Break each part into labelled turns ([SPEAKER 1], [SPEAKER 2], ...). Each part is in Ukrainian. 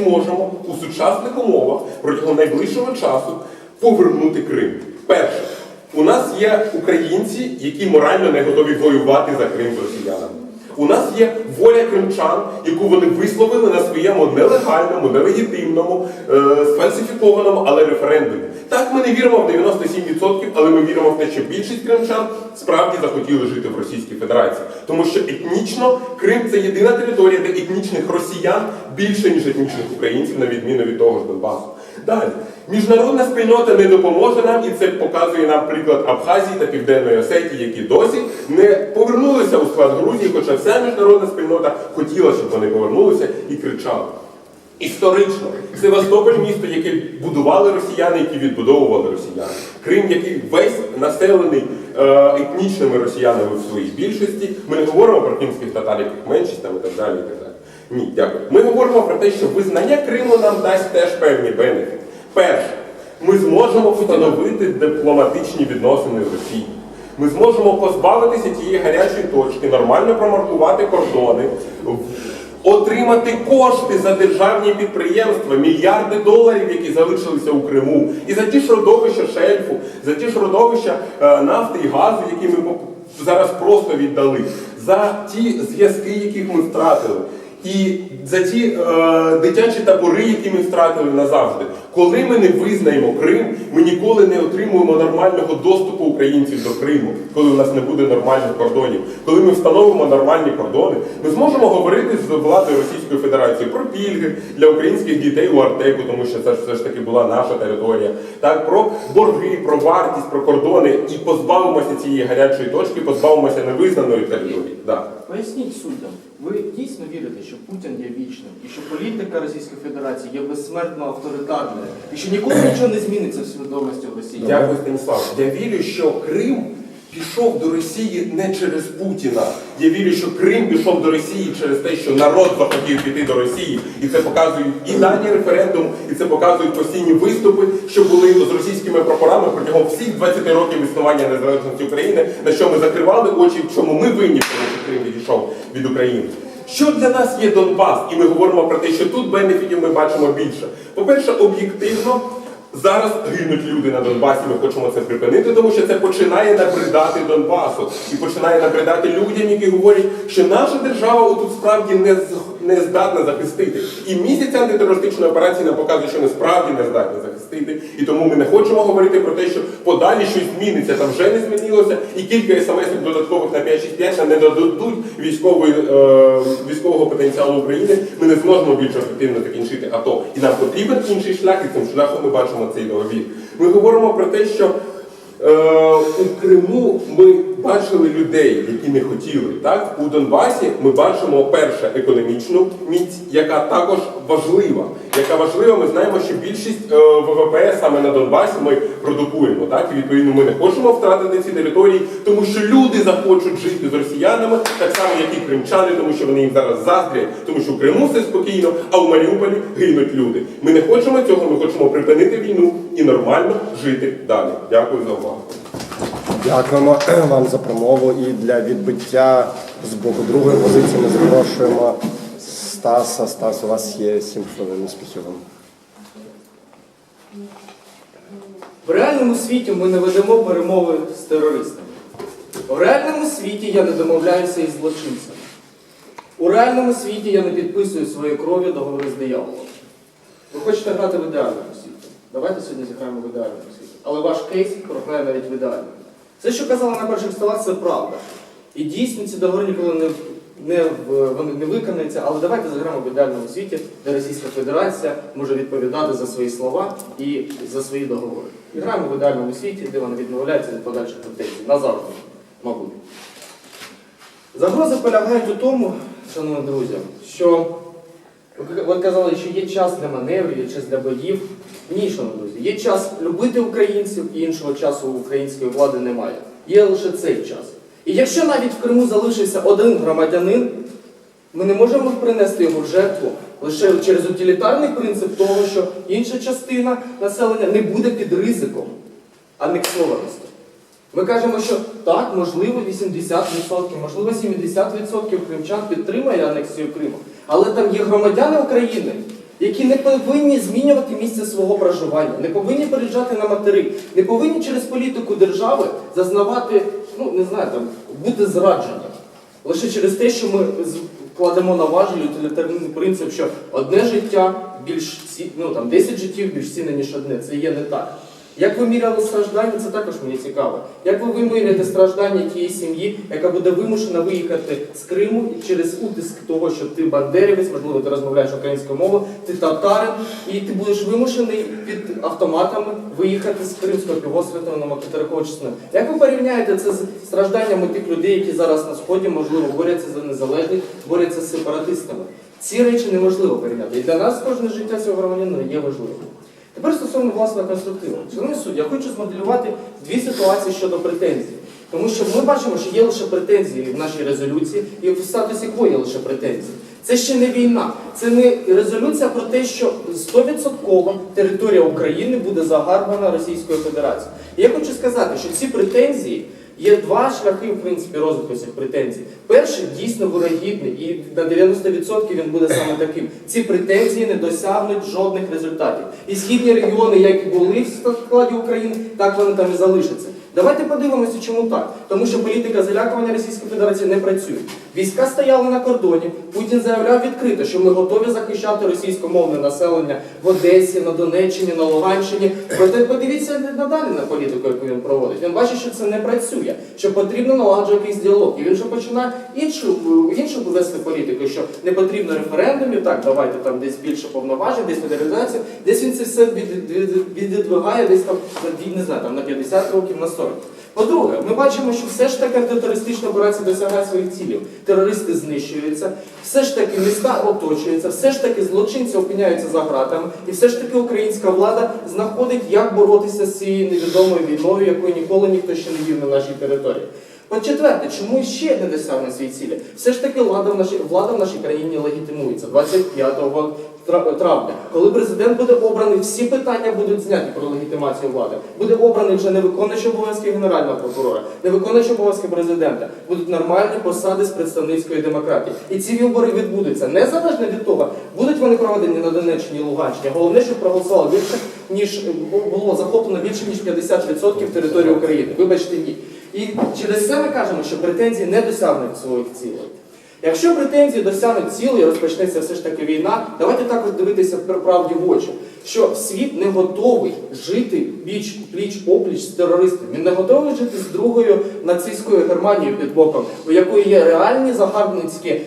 [SPEAKER 1] можемо у сучасних умовах протягом найближчого часу повернути Крим. Перше, у нас є українці, які морально не готові воювати за Крим з росіянами. У нас є воля кримчан, яку вони висловили на своєму нелегальному, нелегітимному, е, сфальсифікованому, але референдумі. Так, ми не віримо в 97%, але ми віримо в те, що більшість кримчан справді захотіли жити в Російській Федерації. Тому що етнічно Крим це єдина територія, де етнічних росіян більше, ніж етнічних українців, на відміну від того ж Донбасу. Далі, міжнародна спільнота не допоможе нам, і це показує нам приклад Абхазії та Південної Осетії, які досі не повернулися у склад Грузії, хоча вся міжнародна спільнота хотіла, щоб вони повернулися і кричали. Історично, Севастополь місто, яке будували росіяни, які відбудовували росіяни. Крим, який весь населений е, етнічними росіянами в своїй більшості. Ми не говоримо про кримських татар, яких меншість там і так далі. І так далі. Ні, дякую. Ми говоримо про те, що визнання Криму нам дасть теж певні бенефіти. Перше, ми зможемо встановити дипломатичні відносини з Росією. Ми зможемо позбавитися тієї гарячої точки, нормально промаркувати кордони, отримати кошти за державні підприємства, мільярди доларів, які залишилися у Криму, і за ті ж родовища шельфу, за ті ж родовища е, нафти і газу, які ми зараз просто віддали, за ті зв'язки, яких ми втратили. І за ті е, дитячі табори, які ми втратили назавжди. Коли ми не визнаємо Крим, ми ніколи не отримуємо нормального доступу українців до Криму, коли у нас не буде нормальних кордонів. Коли ми встановимо нормальні кордони, ми зможемо говорити з владою Російської Федерації про пільги для українських дітей у Артеку, тому що це ж все ж таки була наша територія. Так, про борги, про вартість, про кордони і позбавимося цієї гарячої точки, позбавимося невизнаної території. Да.
[SPEAKER 2] Поясніть суддям, ви дійсно вірите, що Путін є вічним, і що політика Російської Федерації є безсмертно авторитарною, і що ніколи нічого не зміниться в свідомості в Росії?
[SPEAKER 1] Дякую, Станіслав. Я вірю, що Крим пішов до Росії не через Путіна. Я вірю, що Крим пішов до Росії через те, що народ захотів піти до Росії. І це показують і дані референдум, і це показують постійні виступи, що були з російськими прапорами протягом всіх 20 років існування незалежності України, на що ми закривали очі, в чому ми винні, тому, що Крим відійшов від України. Що для нас є Донбас? І ми говоримо про те, що тут бенефітів ми бачимо більше. По-перше, об'єктивно. Зараз гинуть люди на Донбасі, ми хочемо це припинити, тому що це починає набридати Донбасу і починає набридати людям, які говорять, що наша держава тут справді не, не здатна захистити. І місяць антитерористичної операції нам показує, що ми справді не здатні захистити. І тому ми не хочемо говорити про те, що подалі щось зміниться. Там вже не змінилося, і кілька смс додаткових на 5-6-5 не додадуть військової, е, військового потенціалу України. Ми не зможемо більш ефективно закінчити АТО. І нам потрібен інший шлях, і цим шляхом ми бачимо цей договір. Ми говоримо про те, що е, у Криму ми бачили людей, які не хотіли. Так? У Донбасі ми бачимо перше економічну міць, яка також важлива. Яка важлива, ми знаємо, що більшість е, ВВП саме на Донбасі ми продукуємо. Так? І відповідно ми не хочемо втратити ці території, тому що люди захочуть жити з росіянами, так само, як і кримчани, тому що вони їм зараз заздрять, тому що в Криму все спокійно, а в Маріуполі гинуть люди. Ми не хочемо цього, ми хочемо припинити війну і нормально жити далі. Дякую за увагу.
[SPEAKER 3] Дякуємо вам за промову і для відбиття з боку другої позиції ми запрошуємо Стаса. Стас, у вас є 7 хвилин успіхів.
[SPEAKER 2] В реальному світі ми не ведемо перемови з терористами. У реальному світі я не домовляюся із злочинцями. У реальному світі я не підписую своєю кров'ю договори з дияволом. Ви хочете грати в ідеальному світі? Давайте сьогодні зіграємо в ідеальному світі. Але ваш кейс програє навіть в ідеальному. Все, що казали на перших столах, це правда. І дійсно ці договори ніколи не, не, вони не виконуються, але давайте зіграємо в ідеальному світі, де Російська Федерація може відповідати за свої слова і за свої договори. І граємо в ідеальному світі, де вона відмовляється від подальших претензій. Назавжди, мабуть. Загрози полягають у тому, шановні друзі, що ви казали, що є час для маневрів, є час для боїв. Ні, шановні друзі, є час любити українців і іншого часу української влади немає. Є лише цей час. І якщо навіть в Криму залишився один громадянин, ми не можемо принести його в жертву лише через утилітарний принцип того, що інша частина населення не буде під ризиком анексованості. Ми кажемо, що так, можливо, 80%, можливо, 70% кримчан підтримає анексію Криму. Але там є громадяни України, які не повинні змінювати місце свого проживання, не повинні переїжджати на материк, не повинні через політику держави зазнавати, ну не знаю, там, бути зраджені. Лише через те, що ми вкладемо кладемо на важелі утилітарний принцип, що одне життя більш ну там 10 життів більш цінне, ніж одне. Це є не так. Як ви міряли страждання, це також мені цікаво. Як ви виміряєте страждання тієї сім'ї, яка буде вимушена виїхати з Криму через утиск того, що ти бандерівець, можливо, ти розмовляєш українською мовою, ти татарин, і ти будеш вимушений під автоматами виїхати з Кримського півострова на материкову частину. Як ви порівняєте це з стражданнями тих людей, які зараз на сході, можливо, борються за незалежність, борються з сепаратистами? Ці речі неможливо порівняти. І для нас кожне життя цього громадянина є важливим. Тепер стосовно власного конструктиву. Шановний суд, я хочу змоделювати дві ситуації щодо претензій. Тому що ми бачимо, що є лише претензії в нашій резолюції, і в статусі КВО є лише претензії. Це ще не війна, це не резолюція про те, що 100% територія України буде загарбана Російською Федерацією. І я хочу сказати, що ці претензії є два шляхи, в принципі, розвитку цих претензій. Перший дійсно вирогідний, і на 90% він буде саме таким. Ці претензії не досягнуть жодних результатів. І східні регіони, як і були в складі України, так вони там і залишаться. Давайте подивимося, чому так. Тому що політика залякування Російської Федерації не працює. Війська стояли на кордоні. Путін заявляв відкрито, що ми готові захищати російськомовне населення в Одесі, на Донеччині, на Луганщині. Проте подивіться надалі на політику, яку він проводить. Він бачить, що це не працює, що потрібно наладжувати якийсь діалог. І він вже починає іншу, іншу вести політику, що не потрібно референдумів, так, давайте там десь більше повноважень, десь федералізацію, десь він це все від- від- віддвигає десь там не знаю, там на 50 років, на 40. По-друге, ми бачимо, що все ж таки антитерористична операція досягає своїх цілів. Терористи знищуються, все ж таки міста оточуються, все ж таки злочинці опиняються за ґратами, і все ж таки українська влада знаходить, як боротися з цією невідомою війною, якої ніколи ніхто ще не вів на нашій території. По-четверте, чому ще не досягне свої цілі? Все ж таки влада в нашій, влада в нашій країні легітимується 25 тра- травня. Коли президент буде обраний, всі питання будуть зняті про легітимацію влади. Буде обраний вже не виконуючий обов'язки генерального прокурора, не виконуючий обов'язки президента. Будуть нормальні посади з представницької демократії. І ці вибори відбудуться незалежно від того, будуть вони проведені на Донеччині Луганщині. Головне, щоб проголосувало більше ніж було захоплено більше ніж 50% території України. Вибачте, ні. І через це ми кажемо, що претензії не досягнуть своїх цілей. Якщо претензії досягнуть цілей, розпочнеться все ж таки війна, давайте також дивитися пр- правді в очі, що світ не готовий жити пліч пліч опліч з терористами. Він не готовий жити з другою нацистською Германією під боком, у якої є реальні загарбницькі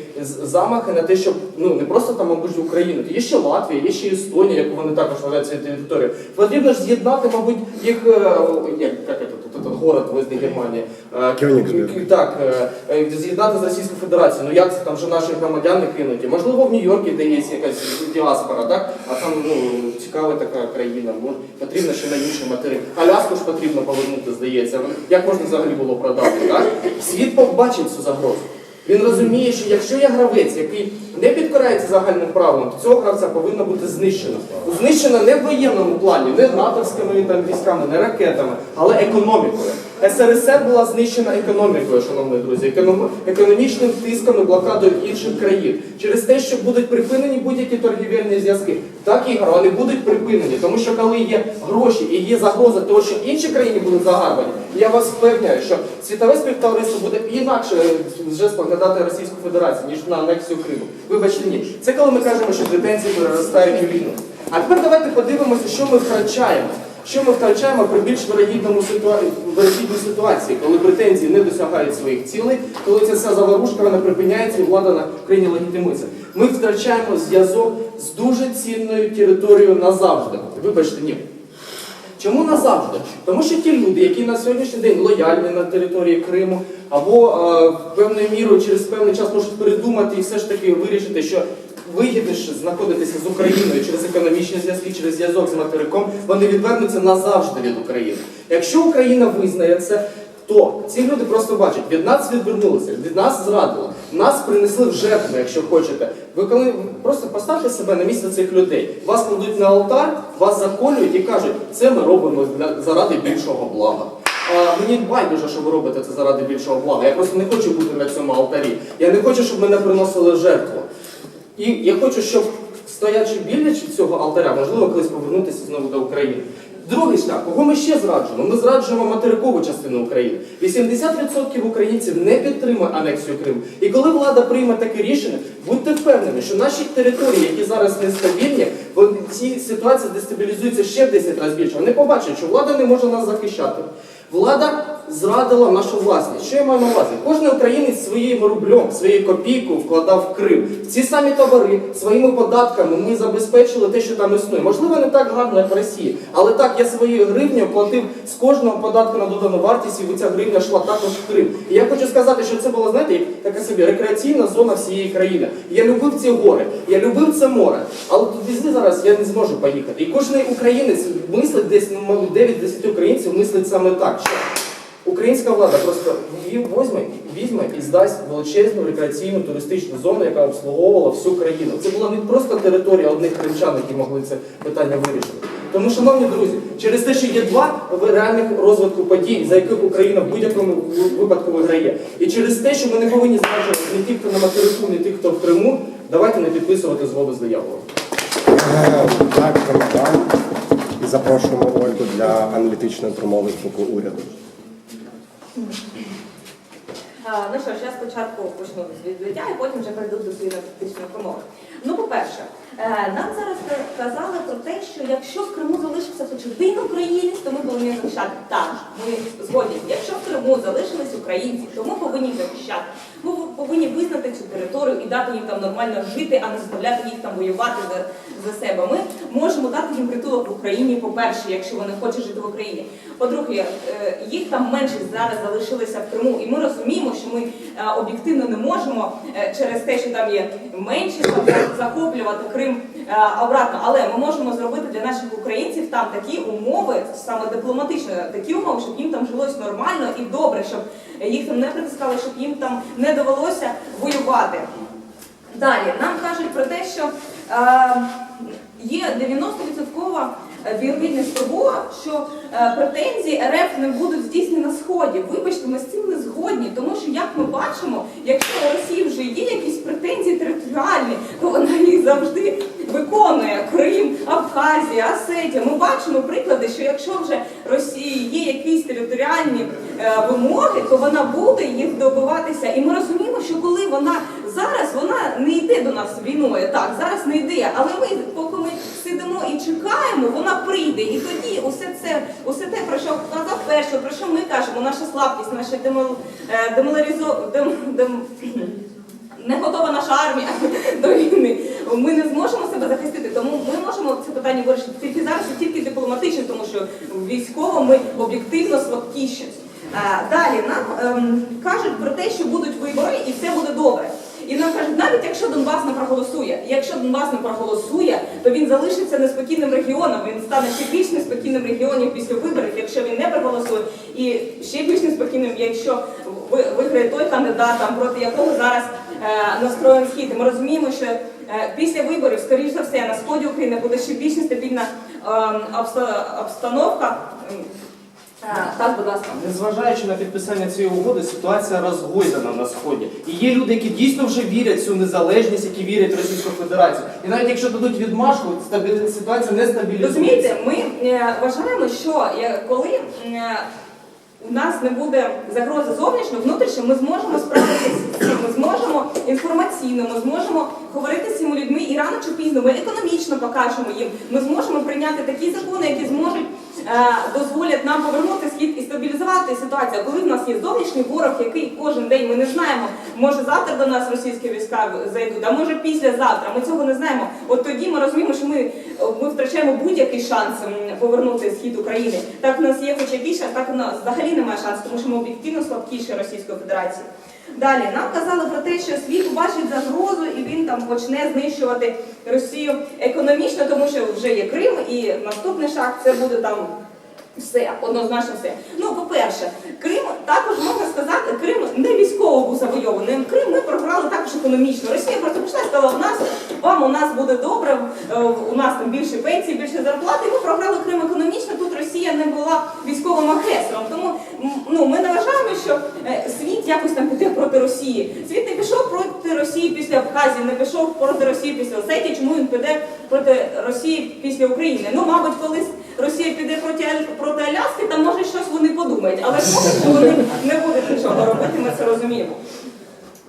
[SPEAKER 2] замахи на те, щоб ну не просто там мабуть Україну, є ще Латвія, є ще Естонія, яку вони також вважають цією територією. Потрібно ж з'єднати, мабуть, їх е, як, як це, тут, город возле Германії. Е,
[SPEAKER 3] Кёнигсберг.
[SPEAKER 2] так, е, з'єднати з Російською Федерацією. Ну як це там, що наші громадяни кинуті? Можливо, в Нью-Йорку, де є якась діаспора, так? А там ну, цікава така країна. Може, потрібно ще на інший материк. Аляску ж потрібно повернути, здається. Як можна взагалі було продати? Так? Світ побачить цю загрозу. Він розуміє, що якщо є гравець, який не підкорається загальним правилам, то цього гравця повинно бути знищено. Знищено не в воєнному плані, не натовськими там, військами, не ракетами, але економікою. СРСР була знищена економікою, шановні друзі, економічним тиском і блокадою інших країн. Через те, що будуть припинені будь-які торгівельні зв'язки. Так, Ігор, вони будуть припинені, тому що коли є гроші і є загроза того, що інші країни будуть загарбані, я вас впевняю, що світове співтовариство буде інакше е, вже споглядати Російську Федерацію, ніж на анексію Криму. Вибачте, ні. Це коли ми кажемо, що претензії переростають у війну. А тепер давайте подивимося, що ми втрачаємо. Що ми втрачаємо при більш вирогідній ситуації, коли претензії не досягають своїх цілей, коли ця вся заварушка вона припиняється і влада на Україні легітимується. Ми втрачаємо зв'язок з дуже цінною територією назавжди. Вибачте, ні. Чому назавжди? Тому що ті люди, які на сьогоднішній день лояльні на території Криму, або е, певною мірою через певний час можуть передумати і все ж таки вирішити, що вигідніше знаходитися з Україною через економічні зв'язки, через зв'язок з материком, вони відвернуться назавжди від України. Якщо Україна визнає це, то ці люди просто бачать, від нас відвернулися, від нас зрадили, нас принесли в жертву, якщо хочете. Ви коли просто поставте себе на місце цих людей, вас кладуть на алтар, вас заколюють і кажуть, це ми робимо для- заради більшого блага. А мені байдуже, що ви робите це заради більшого блага. Я просто не хочу бути на цьому алтарі. Я не хочу, щоб мене приносили жертву. І я хочу, щоб стоячи біля цього алтаря, можливо, колись повернутися знову до України. Другий шлях, кого ми ще зраджуємо? Ми зраджуємо материкову частину України. 80% українців не підтримує анексію Криму. І коли влада прийме таке рішення, будьте впевнені, що наші території, які зараз нестабільні, вони ці ситуації дестабілізуються ще в 10 разів більше. Вони побачать, що влада не може нас захищати. Влада зрадила нашу власність. Що я маю на увазі? Кожен українець своїм рублем, своєю копійкою вкладав в Крим. Ці самі товари своїми податками ми забезпечили те, що там існує. Можливо, не так гарно, як в Росії, але так я своєю гривнею платив з кожного податку на додану вартість, і ця гривня йшла також в Крим. І я хочу сказати, що це була, знаєте, така собі рекреаційна зона всієї країни. Я любив ці гори, я любив це море. Але туди зараз я не зможу поїхати. І кожен українець мислить десь, ну, мабуть, 9-10 українців мислить саме так. Що Українська влада просто її возьме, візьме і здасть величезну рекреаційну туристичну зону, яка обслуговувала всю країну. Це була не просто територія одних кримчан, які могли це питання вирішити. Тому, шановні друзі, через те, що є два реальних розвитку подій, за яких Україна в будь-якому випадку виграє, і через те, що ми не повинні зраджувати не ті, хто на материку, не ті, хто в Криму, давайте не підписувати згоду з дияволом.
[SPEAKER 3] Е, Дякуємо вам і запрошуємо Ольгу для аналітичної промови з боку уряду.
[SPEAKER 4] Ну що ж, я спочатку почну з відбиття і потім вже перейду до своєї практичної промови. Ну, по-перше, е, нам зараз казали про те, що якщо в Криму залишився хоч один українець, то ми повинні захищати. Так, ми згодні. Якщо в Криму залишились українці, то ми повинні захищати. Ми повинні визнати цю територію і дати їм там нормально жити, а не заставляти їх там воювати за, за себе. Ми можемо дати їм притулок в Україні, по-перше, якщо вони хочуть жити в Україні. По-друге, е, їх там менше зараз залишилися в Криму, і ми розуміємо, що ми е, об'єктивно не можемо е, через те, що там є менше захоплювати Крим обратно. Але ми можемо зробити для наших українців там такі умови, саме дипломатично, такі умови, щоб їм там жилось нормально і добре, щоб їх там не притискали, щоб їм там не довелося воювати. Далі нам кажуть про те, що є 90% вірогідність того, що е, претензії РФ не будуть здійснені на сході. Вибачте, ми з цим не згодні, тому що як ми бачимо, якщо у Росії вже є якісь претензії територіальні, то вона їх завжди виконує. Крим, Абхазія, Осетія. Ми бачимо приклади, що якщо вже Росії є якісь територіальні е, вимоги, то вона буде їх добиватися. І ми розуміємо, що коли вона зараз вона не йде до нас війною, так зараз не йде, але ми поки ми сидимо і чекаємо, вона прийде. І тоді усе це, усе те, про що казав перше, про що ми кажемо, наша слабкість, наша демол, е, демоларізо, дем, дем, не готова наша армія до війни. Ми не зможемо себе захистити, тому ми можемо це питання вирішити тільки зараз, і тільки дипломатично, тому що військово ми об'єктивно слабкіші. Е, Далі нам ем, кажуть про те, що будуть вибори і все буде добре. І нам кажуть, навіть якщо Донбас не проголосує, якщо Донбас не проголосує, то він залишиться неспокійним регіоном. Він стане ще більш неспокійним регіоном після виборів, якщо він не проголосує, і ще більш неспокійним, якщо ви- виграє той кандидат, там, проти якого зараз е, настроєн схід. Ми розуміємо, що е, після виборів, скоріш за все, на сході України буде ще більш нестабільна е, обста- обстановка. Е, Так, будь ласка.
[SPEAKER 2] Незважаючи на підписання цієї угоди, ситуація розгойдана на сході. І є люди, які дійсно вже вірять в цю незалежність, які вірять в Російську Федерацію. І навіть якщо дадуть відмашку, стабілі... ситуація не стабілізується.
[SPEAKER 4] Розумієте, ми е, вважаємо, що е, коли е, у нас не буде загрози зовнішньо, внутрішньо, ми зможемо справитися ми зможемо інформаційно, ми зможемо говорити з цими людьми і рано чи пізно ми економічно покажемо їм. Ми зможемо прийняти такі закони, які зможуть е, дозволять нам повернути схід і стабілізувати ситуацію. А Коли в нас є зовнішній ворог, який кожен день ми не знаємо, може завтра до нас російські війська зайдуть, а може післязавтра. Ми цього не знаємо. От тоді ми розуміємо, що ми, ми втрачаємо будь-який шанс повернути схід України. Так в нас є хоч якийсь шанс, так у нас взагалі немає шансу, тому що ми об'єктивно слабкіші Російської Федерації. Далі нам казали про те, що світ бачить загрозу і він там почне знищувати Росію економічно, тому що вже є Крим, і наступний шаг це буде там все, однозначно все. Ну, по-перше, Крим також можна сказати, Крим не військово був завойований. Крим ми програли також економічно. Росія просто прийшла і сказала, у нас вам у нас буде добре, е, у нас там більше пенсії, більше зарплати. Ми програли Крим економічно. Тут Росія не була військовим агресором. Тому ну ми не вважаємо, що е, світ якось там піде проти Росії. Світ не пішов проти Росії після Абхазії, не пішов проти Росії після Осетії, чому він піде проти Росії після України? Ну, мабуть, колись Росія піде проти, проти Аляски, там може щось вони подумають, але поки що вони не будуть нічого робити, ми це розуміємо.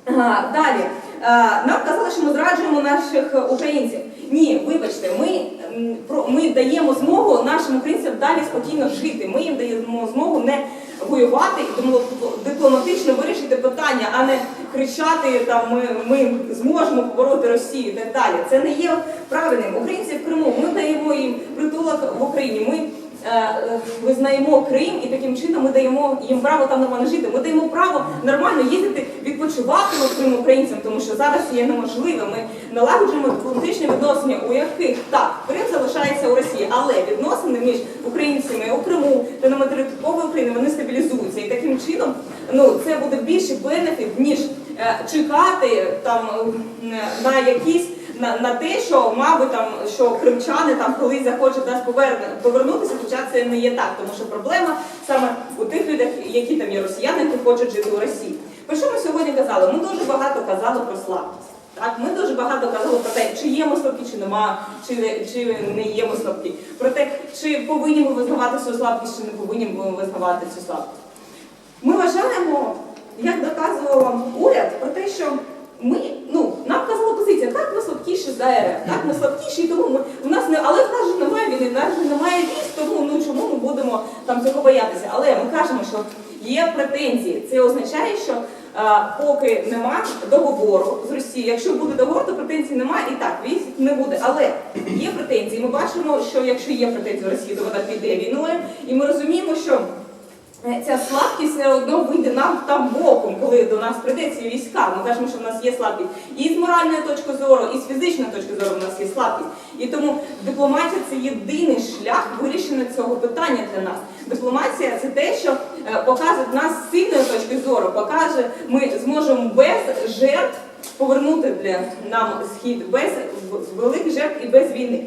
[SPEAKER 4] А, Далі. Е, Нам казали, що ми зраджуємо наших українців. Ні, вибачте, ми, ми даємо змогу нашим українцям далі спокійно жити. Ми їм даємо змогу не воювати і дипломатично вирішити питання, а не кричати там ми, ми зможемо побороти Росію і так далі. Це не є правильним. Українці в Криму ми даємо їм притулок в Україні. Ми визнаємо Крим і таким чином ми даємо їм право там нормально жити. Ми даємо право нормально їздити, відпочивати в українцям, тому що зараз є неможливо. Ми налагоджуємо дипломатичні відносини, у яких так Крим залишається у Росії, але відносини між українцями у Криму та на материковій Україні вони стабілізуються. І таким чином ну це буде більший бенефіт, ніж е, чекати там е, на якісь на, на те, що мабуть там що кримчани там колись захочуть нас повернутися, хоча це не є так, тому що проблема саме у тих людях, які там є росіяни, які хочуть жити у Росії. Про що ми сьогодні казали? Ми дуже багато казали про слабкість. Так, ми дуже багато казали про те, чи є слабкі, чи нема, чи, чи не є ми слабкі. Про те, чи повинні ми визнавати свою слабкість, чи не повинні ми визнавати цю слабкість. Ми вважаємо, як доказував уряд, про те, що ми, ну, нам казала позиція, так ми слабкіші за РФ, так ми слабкіші, тому ми в нас не, але в нас же немає війни, в нас же немає військ, тому ну чому ми будемо там цього боятися? Але ми кажемо, що є претензії. Це означає, що а, поки нема договору з Росією, якщо буде договор, то претензій немає і так військ не буде. Але є претензії. Ми бачимо, що якщо є претензії Росії, то вона піде війною, і ми розуміємо, що. Е, Ця слабкість все одно вийде нам там боком, коли до нас прийде ці війська. Ми кажемо, що в нас є слабкість і з моральної точки зору, і з фізичної точки зору в нас є слабкість. І тому дипломатія це єдиний шлях вирішення цього питання для нас. Дипломатія це те, що е, показує нас з сильної точки зору, покаже, ми зможемо без жертв повернути для нам схід без великих жертв і без війни.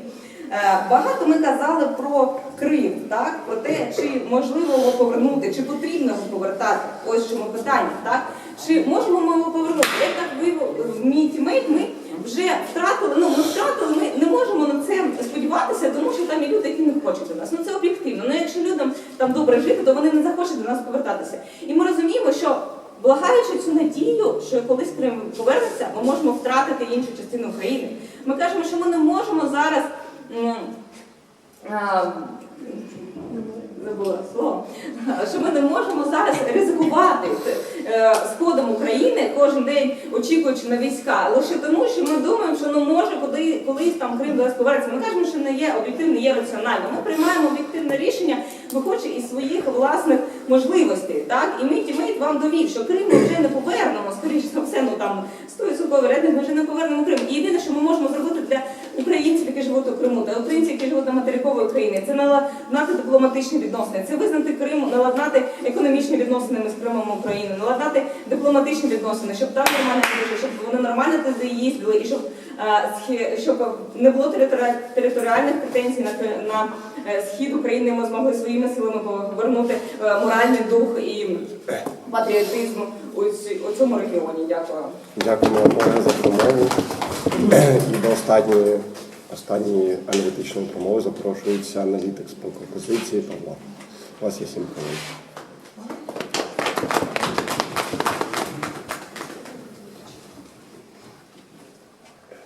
[SPEAKER 4] Е, Багато ми казали про Крим, так про те, чи можливо його повернути, чи потрібно його повертати. Ось чому питання, так чи можемо ми його повернути? Як так виявив мій тімейт, ми вже втратили. Ну ми втратили. Ми не можемо на це сподіватися, тому що там є люди, які не хочуть до нас. Ну це об'єктивно. Ну якщо людям там добре жити, то вони не захочуть до нас повертатися. І ми розуміємо, що. Благаючи цю надію, що колись Крим повернеться, ми можемо втратити іншу частину України. Ми кажемо, що ми не можемо зараз забула слово, що ми не можемо зараз ризикувати е, сходом України кожен день очікуючи на війська, лише тому, що ми думаємо, що ну може куди колись там Крим до нас повернеться. Ми кажемо, що не є об'єктивно, є раціонально. Ми приймаємо об'єктивне рішення, виходячи із своїх власних можливостей. Так і ми тімейт вам довів, що Крим вже не повернемо, скоріше за все, ну там стовідсотково вероятність, ми вже не повернемо Крим. І єдине, що ми можемо зробити для українців, які живуть Криму, та українців, які живуть на материковій Україні, це наладнати дипломатичні відносини, це визнати Крим, наладнати економічні відносини з Кримом України, наладнати дипломатичні відносини, щоб там нормально жили, щоб вони нормально туди їздили, і щоб, е, щоб не було територіальних претензій на, на е, схід України. Ми змогли своїми силами повернути е, моральний дух і патріотизм у, у цьому регіоні. Дякую.
[SPEAKER 3] Дякуємо за промову. І до останньої, останньої аналітичної промови запрошується аналітик з пропозиції Павло. У вас є сім хвилин.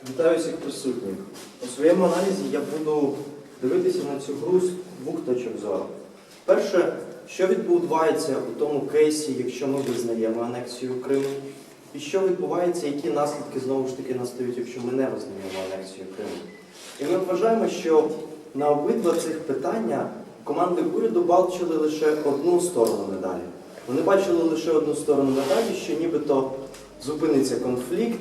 [SPEAKER 5] Вітаю всіх присутніх. У своєму аналізі я буду дивитися на цю гру з двох точок зору. Перше, що відбувається у тому кейсі, якщо ми визнаємо анексію Криму, і що відбувається, які наслідки знову ж таки настають, якщо ми не визнаємо анексію Криму. І ми вважаємо, що на обидва цих питання команди уряду бачили лише одну сторону медалі. Вони бачили лише одну сторону медалі, що нібито зупиниться конфлікт,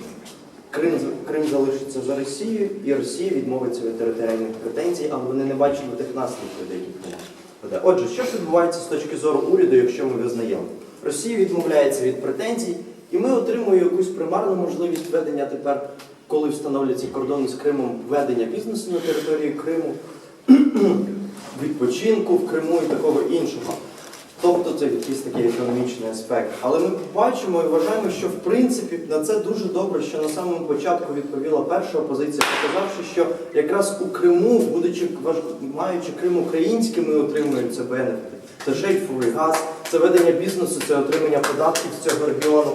[SPEAKER 5] Крим, Крим залишиться за Росією, і Росія відмовиться від територіальних претензій, але вони не бачили тих наслідків, до яких вона. Отже, що ж відбувається з точки зору уряду, якщо ми визнаємо? Росія відмовляється від претензій, і ми отримуємо якусь примарну можливість ведення тепер, коли встановляться кордони з Кримом, ведення бізнесу на території Криму, відпочинку в Криму і такого іншого. Тобто це якийсь такий економічний аспект. Але ми бачимо і вважаємо, що в принципі на це дуже добре, що на самому початку відповіла перша опозиція, показавши, що якраз у Криму, будучи маючи Крим українським, ми отримуємо це бенефіти. Це шейфовий газ, це ведення бізнесу, це отримання податків з цього регіону.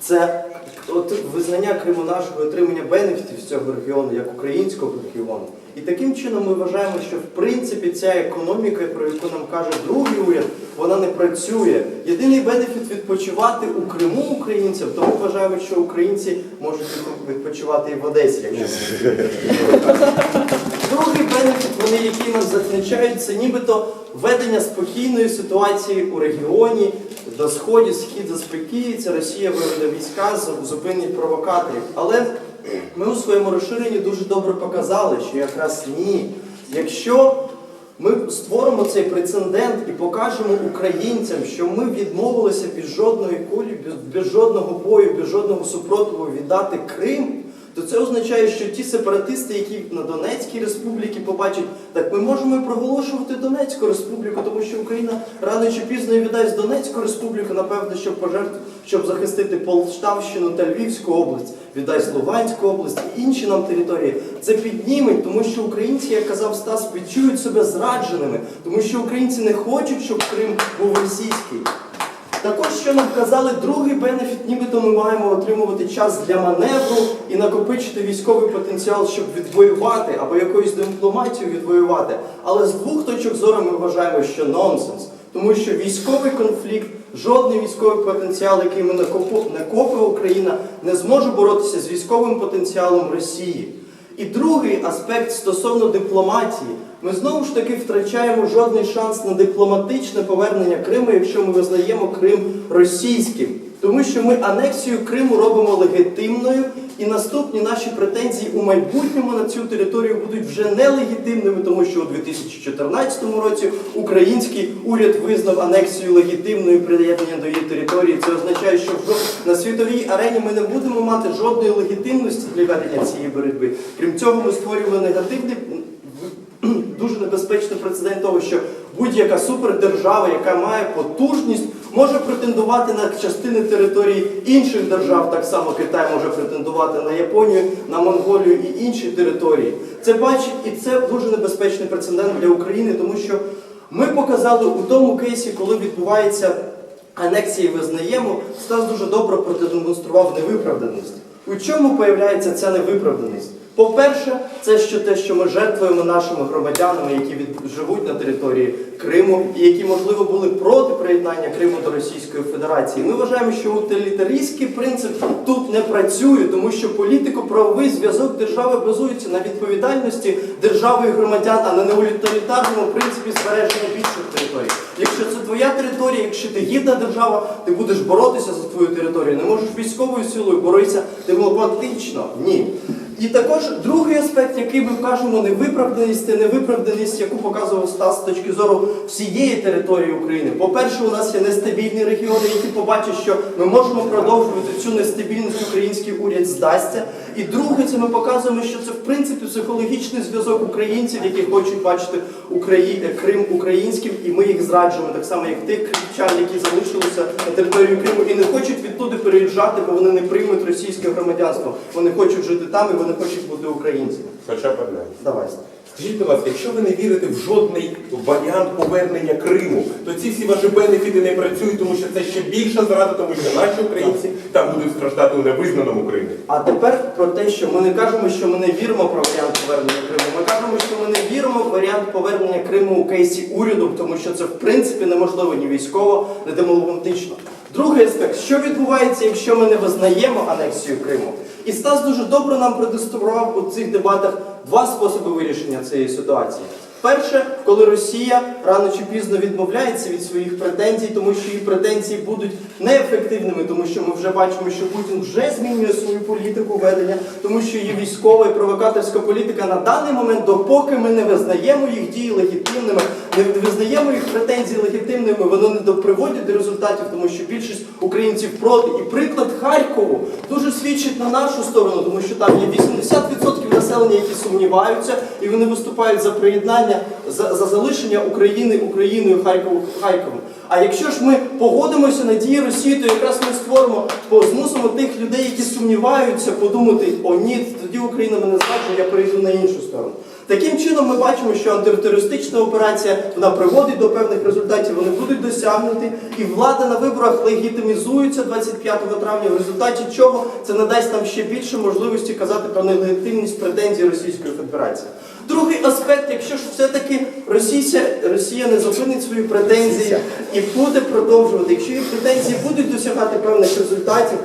[SPEAKER 5] Це от визнання Криму нашого отримання бенефітів з цього регіону як українського регіону. І таким чином ми вважаємо, що в принципі ця економіка, про яку нам каже другий уряд, вона не працює. Єдиний бенефіт відпочивати у Криму українцям, тому вважаємо, що українці можуть відпочивати і в Одесі, якщо Другий бенефіт, вони, які нам зазначають, це нібито введення спокійної ситуації у регіоні, до сході, схід заспокіїться, Росія виведе війська, зупинить провокаторів. Але ми у своєму розширенні дуже добре показали, що якраз ні. Якщо ми створимо цей прецедент і покажемо українцям, що ми відмовилися без жодної кулі, без жодного бою, без жодного супротиву віддати Крим, то це означає, що ті сепаратисти, які на Донецькій республіці побачать, так ми можемо проголошувати Донецьку республіку, тому що Україна рано чи пізно віддасть Донецьку республіку, напевно, щоб пожертв, щоб захистити Полтавщину та Львівську область, віддасть Луганську область і інші нам території. Це підніме, тому що українці, як казав Стас, відчують себе зрадженими, тому що українці не хочуть, щоб Крим був російський. Також, що нам казали, другий бенефіт, нібито ми маємо отримувати час для маневру і накопичити військовий потенціал, щоб відвоювати або якоюсь дипломатією відвоювати. Але з двох точок зору ми вважаємо, що нонсенс. Тому що військовий конфлікт, жодний військовий потенціал, який ми накопила Україна, не зможе боротися з військовим потенціалом Росії. І другий аспект стосовно дипломатії. Ми знову ж таки втрачаємо жодний шанс на дипломатичне повернення Криму, якщо ми визнаємо Крим російським. Тому що ми анексію Криму робимо легітимною, і наступні наші претензії у майбутньому на цю територію будуть вже нелегітимними, тому що у 2014 році український уряд визнав анексію легітимною приєднання до її території. Це означає, що на світовій арені ми не будемо мати жодної легітимності для ведення цієї боротьби. Крім цього, ми створюємо негативний дуже небезпечний прецедент того, що будь-яка супердержава, яка має потужність, може претендувати на частини території інших держав. Так само Китай може претендувати на Японію, на Монголію і інші території. Це бачить, і це дуже небезпечний прецедент для України, тому що ми показали у тому кейсі, коли відбувається анексія визнаємо, Стас дуже добре продемонстрував невиправданість. У чому появляється ця невиправданість? По-перше, це що те, що ми жертвуємо нашими громадянами, які від... живуть на території Криму і які, можливо, були проти приєднання Криму до Російської Федерації. Ми вважаємо, що утилітарійський принцип тут не працює, тому що політико-правовий зв'язок держави базується на відповідальності держави і громадян, а не на утилітарному принципі збереження більших територій. Якщо це твоя територія, якщо ти гідна держава, ти будеш боротися за твою територію. Не можеш військовою силою боротися дипломатично. Ні. І також другий аспект, який ми кажемо, невиправданість, це невиправданість, яку показував Стас з точки зору всієї території України. По-перше, у нас є нестабільні регіони, які побачать, що ми можемо продовжувати цю нестабільність, український уряд здасться. І друге, це ми показуємо, що це в принципі психологічний зв'язок українців, які хочуть бачити Украї... Крим українським, і ми їх зраджуємо, так само як тих кримчан, які залишилися на території Криму і не хочуть відтуди переїжджати, бо вони не приймуть російське громадянство. Вони хочуть жити там і вони хочуть бути українцями.
[SPEAKER 1] Хоча б одне.
[SPEAKER 5] Давай.
[SPEAKER 1] Скажіть, будь ласка, якщо ви не вірите в жодний варіант повернення Криму, то ці всі ваші бенефіти не працюють, тому що це ще більша зрада, тому що наші українці там будуть страждати у невизнаному Кримі.
[SPEAKER 5] А тепер про те, що ми не кажемо, що ми не віримо про варіант повернення Криму. Ми кажемо, що ми не віримо в варіант повернення Криму у кейсі уряду, тому що це в принципі неможливо ні військово, ні дипломатично. Другий аспект, що відбувається, якщо ми не визнаємо анексію Криму? І Стас дуже добре нам продемонстрував у цих дебатах два способи вирішення цієї ситуації. Перше, коли Росія рано чи пізно відмовляється від своїх претензій, тому що її претензії будуть неефективними, тому що ми вже бачимо, що Путін вже змінює свою політику ведення, тому що її військова і провокаторська політика на даний момент, допоки ми не визнаємо їх дії легітимними, не визнаємо їх претензії легітимними, воно не приводять до результатів, тому що більшість українців проти. І приклад Харкову дуже свідчить на нашу сторону, тому що там є 80% населення, які сумніваються, і вони виступають за приєднання, за, за залишення України Україною Харкову Харковом. А якщо ж ми погодимося на дії Росії, то якраз ми створимо, по- змусимо тих людей, які сумніваються, подумати, о ні, тоді Україна мене зраджує, я перейду на іншу сторону. Таким чином ми бачимо, що антитерористична операція вона приводить до певних результатів, вони будуть досягнуті, і влада на виборах легітимізується 25 травня, в результаті чого це надасть нам ще більше можливості казати про нелегітимність претензій Російської Федерації. Другий аспект, якщо ж все-таки Росія, Росія не зупинить свої претензії і буде продовжувати, якщо її претензії будуть досягати певних результатів,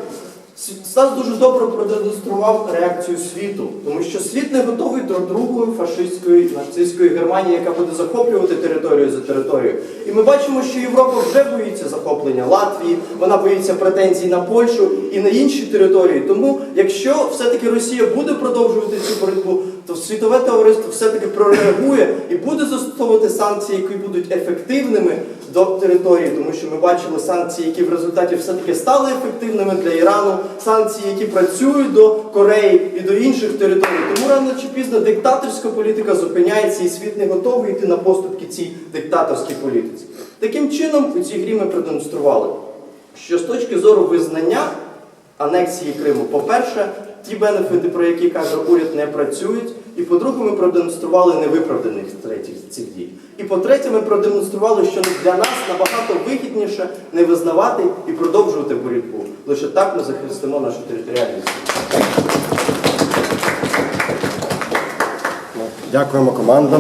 [SPEAKER 5] Стас дуже добре продемонстрував реакцію світу, тому що світ не готовий до другої фашистської нацистської Германії, яка буде захоплювати територію за територією. І ми бачимо, що Європа вже боїться захоплення Латвії, вона боїться претензій на Польщу і на інші території. Тому, якщо все-таки Росія буде продовжувати цю боротьбу, світове товариство все-таки прореагує і буде застосовувати санкції, які будуть ефективними до території, тому що ми бачили санкції, які в результаті все-таки стали ефективними для Ірану, санкції, які працюють до Кореї і до інших територій. Тому рано чи пізно диктаторська політика зупиняється, і світ не готовий йти на поступки цій диктаторській політиці. Таким чином, у цій грі ми продемонстрували, що з точки зору визнання анексії Криму, по-перше, ті бенефіти, про які каже уряд, не працюють. І по-друге, ми продемонстрували невиправданих третіх цих дій. І по-третє, ми продемонстрували, що для нас набагато вигідніше не визнавати і продовжувати боротьбу. Лише так ми захистимо нашу територіальність.
[SPEAKER 3] Дякуємо командам.